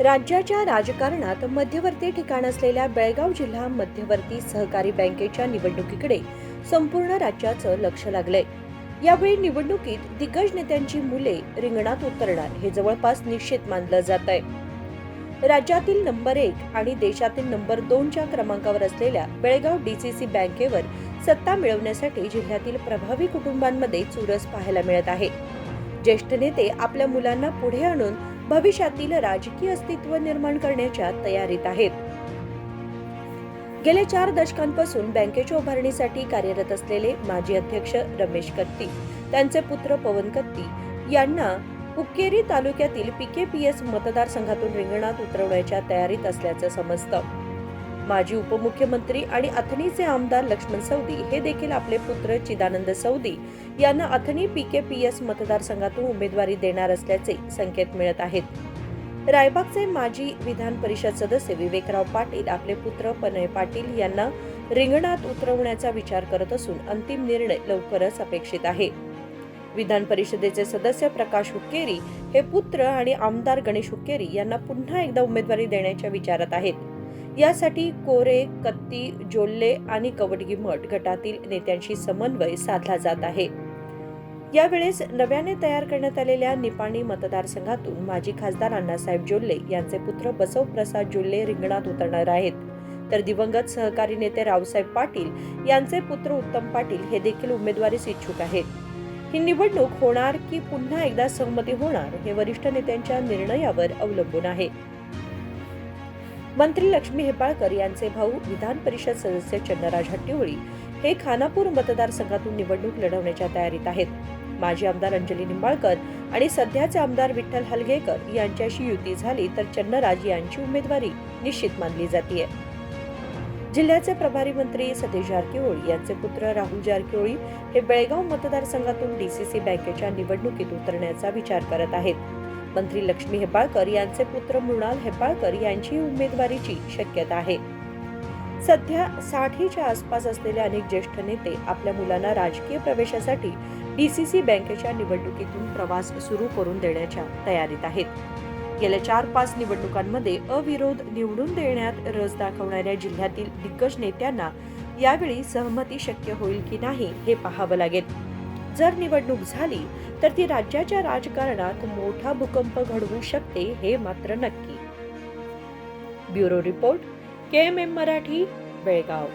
राज्याच्या राजकारणात मध्यवर्ती ठिकाण असलेल्या बेळगाव जिल्हा मध्यवर्ती सहकारी बँकेच्या निवडणुकीकडे संपूर्ण राज्याचं लक्ष लागलंय. यावेळी निवडणुकीत दिग्गज नेत्यांची मुले रिंगणात उतरणार हे जवळपास निश्चित मानलं जात आहे. राज्यातील नंबर एक आणि देशातील नंबर दोनच्या क्रमांकावर असलेल्या बेळगाव डीसीसी बँकेवर सत्ता मिळवण्यासाठी जिल्ह्यातील प्रभावी कुटुंबांमध्ये चुरस पाहायला मिळत आहे. ज्येष्ठ नेते आपल्या मुलांना पुढे आणून भविष्यातील राजकीय अस्तित्व निर्माण करण्याच्या तयारीत आहेत. गेल्या चार दशकांपासून बँकेच्या उभारणीसाठी कार्यरत असलेले माजी अध्यक्ष रमेश कत्ती त्यांचे पुत्र पवन कत्ती यांना हुक्केरी तालुक्यातील पीकेपीएस मतदारसंघातून रिंगणात उतरवण्याच्या तयारीत असल्याचं समजतं. माजी उपमुख्यमंत्री आणि अथणीचे आमदार लक्ष्मण सौदी हे देखील आपले पुत्र चिदानंद सौदी यांना अथणी पीकेपीएस मतदारसंघातून उमेदवारी देणार असल्याचे संकेत मिळत आहेत. रायबागचे माजी विधान परिषद सदस्य विवेकराव पाटील आपले पुत्र पनय पाटील यांना रिंगणात उतरवण्याचा विचार करत असून अंतिम निर्णय लवकरच अपेक्षित आहे. विधान परिषदेचे सदस्य प्रकाश हुक्केरी हे पुत्र आणि आमदार गणेश हुक्केरी यांना पुन्हा एकदा उमेदवारी देण्याच्या विचारात आहेत. यासाठी कोरे कत्ती जोल्ले आणि कवडगी मठ गटातील नेत्यांशी समन्वय साधला जात आहे. यावेळेस नव्याने तयार करण्यात आलेल्या निपाणी मतदारसंघातून माजी खासदार अण्णासाहेब जोल्ले यांचे पुत्र बसवप्रसाद जोल्ले रिंगणात उतरणार आहेत. तर दिवंगत सहकारी नेते रावसाहेब पाटील यांचे पुत्र उत्तम पाटील हे देखील उमेदवारीस इच्छुक आहेत. ही निवडणूक होणार की पुन्हा एकदा सहमती होणार हे वरिष्ठ नेत्यांच्या निर्णयावर अवलंबून आहे. मंत्री लक्ष्मी हेपाळकर यांचे भाऊ विधान परिषद सदस्य चंद्रराज हट्टीवळी हे खानापूर मतदारसंघातून निवडणूक लढवण्याच्या तयारीत आहेत. माजी आमदार अंजली निंबाळकर आणि सध्याचे आमदार विठ्ठल हलगेकर यांच्याशी युती झाली तर चन्नराज यांची उमेदवारी निश्चित मानली जाते जिल्ह्याचे प्रभारी मंत्री सतीश जारकिहोळी यांचे पुत्र राहुल जारकिहोळी हे बेळगाव मतदारसंघातून डीसीसी बँकेच्या निवडणुकीत उतरण्याचा विचार करत आहेत. मंत्री लक्ष्मी हेपाळकर यांचे पुत्र मृणाल हेपाळकर यांची उमेदवारीची शक्यता आहे. सध्या साठीच्या आसपास असलेले अनेक ज्येष्ठ नेते आपल्या मुलांना राजकीय प्रवेशासाठी डीसीसी बँकेच्या निवडणुकीतून प्रवास सुरू करून देण्याच्या तयारीत आहेत. गेल्या चार पाच निवडणुकांमध्ये अविरोध निवडून देण्यात रस दाखवणाऱ्या जिल्ह्यातील दिग्गज नेत्यांना यावेळी सहमती शक्य होईल की नाही हे पाहावं लागेल. जर निवडणूक झाली तर ती राज्याच्या राजकारणात मोठा भूकंप घडवू शकते हे मात्र नक्की. Bureau report K M M Marathi Belgaum.